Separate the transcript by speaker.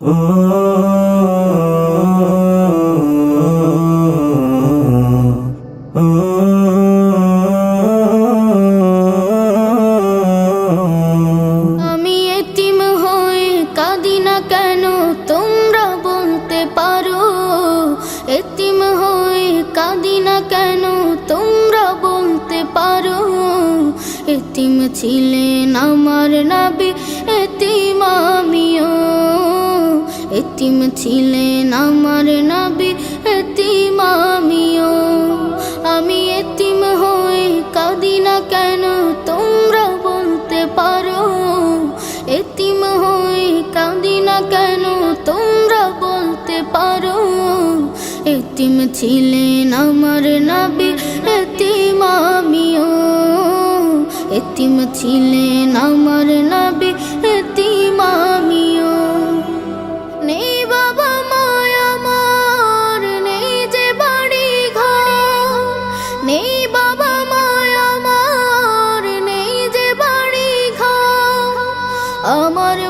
Speaker 1: ও
Speaker 2: আমি কাঁদি না কেন? তোমরা বলতে পারো। কাঁদি না কেন? এতিম ছিলেন আমার নাবি, এতিম আমিও। এতিম ছিলেন আমার নাবি, এতিম আমিও। আমি এতিম হয়ে কাঁদি না কেন, তোমরা বলতে পারো। এতিম হয়ে কাঁদি না কেন, তোমরা বলতে পারো। এতিম ছিলেন আমার নাবি, এতিম আমিও। এতিম ছিলেন আমার নাবি, এতিম আমিও। নেই বাবা মায়া আমার নেই যে বাড়ি ঘর। নেই বাবা মায়া আমার নেই যে বাড়ি ঘর। আমার